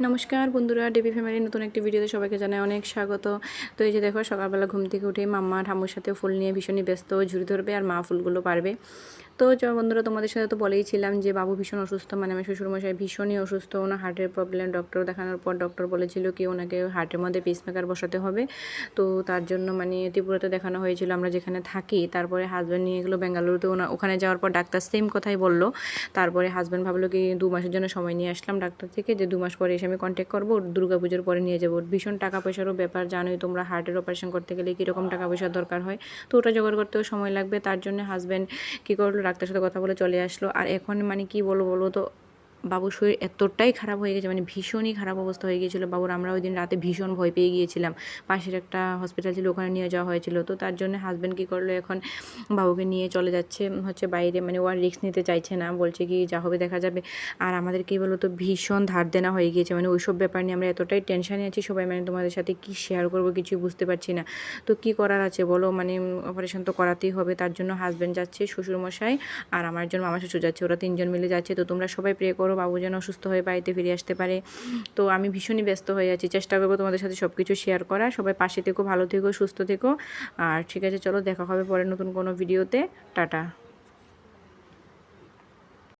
নমস্কার বন্ধুরা ডেবি ফ্যামিলির নতুন একটি ভিডিওতে সবাইকে জানাই অনেক স্বাগত। তো এই যে দেখো, সকালবেলা ঘুম থেকে উঠে মাম্মা ঠাম্মুর সাথে ফুল নিয়ে ভীষণই ব্যস্ত, ঝুড়ি ধরবে আর মা ফুলগুলো পারবে। তো বন্ধুরা, তোমাদের সাথে তো বলেইছিলাম যে বাবু ভীষণ অসুস্থ মানে আমার শ্বশুরমশাই ভীষণই অসুস্থ, ওনার হার্টের প্রবলেম ডক্টর দেখানোর পর ডক্টর বলেছিল কি ওনাকে হার্টের মধ্যে পিসমেকার বসাতে হবে। তো তার জন্য মানে ত্রিপুরাতে দেখানো হয়েছিল, আমরা যেখানে থাকি, তারপরে হাজব্যান্ড নিয়ে গেলো বেঙ্গালুরুতে, ওনা ওখানে যাওয়ার পর ডাক্তার সেম কথাই বলল। তারপরে হাজব্যান্ড ভাবলো কি দু মাসের জন্য সময় নিয়ে আসলাম ডাক্তার থেকে, যে দু মাস পরে এসে আমি কন্ট্যাক্ট করব দুর্গা পুজোর পরে নিয়ে যাব। ভীষণ টাকা পয়সারও ব্যাপার, জানোই তোমরা হার্টের অপারেশন করতে গেলে কীরকম টাকা পয়সার দরকার হয়। তো ওটা জোগাড় করতেও সময় লাগবে, তার জন্য হাজব্যান্ড কী করল ডাক্তারের সাথে কথা বলে চলে আসলো। আর এখন মানে কি বলব বলো তো বাবুর শরীর এতটাই খারাপ হয়ে গেছে মানে ভীষণই খারাপ অবস্থা হয়ে গিয়েছিল। বাবুর আমরা ওই দিন রাতে ভীষণ ভয় পেয়ে গিয়েছিলাম। পাশের একটা হসপিটাল ছিল, ওখানে নিয়ে যাওয়া হয়েছিল। তো তার জন্য হাজব্যান্ড কী করল এখন? বাবুকে নিয়ে চলে যাচ্ছে, হচ্ছে বাইরে মানে ও আর রিস্ক নিতে চাইছে না। বলছে কি, যা হবে দেখা যাবে। আর আমাদের কী বলো তো ভীষণ ধার দেনা হয়ে গিয়েছে। মানে ওইসব ব্যাপার নিয়ে আমরা এতটাই টেনশানে আছি সবাই মানে তোমাদের সাথে কী শেয়ার করব কিছুই বুঝতে পারছি না। তো কী করার আছে বলো? মানে অপারেশন তো করাতেই হবে। তার জন্য হাজব্যান্ড যাচ্ছে, শ্বশুরমশাই আর আমার জন্য আমার শ্বশুর যাচ্ছে। ওরা তিনজন মিলে যাচ্ছে। তো তোমরা সবাই প্রে করো। বাবু যেন সুস্থ হয়ে বাড়িতে ফিরে আসতে পারে। তো আমি ভীষণই ব্যস্ত হয়ে আছি। চেষ্টা করব তোমাদের সাথে সব কিছু শেয়ার করা সবাই পাশে থেকো, ভালো থেকো, সুস্থ থেকো। আর ঠিক আছে, চলো, দেখা হবে পরে নতুন কোনো ভিডিওতে টাটা।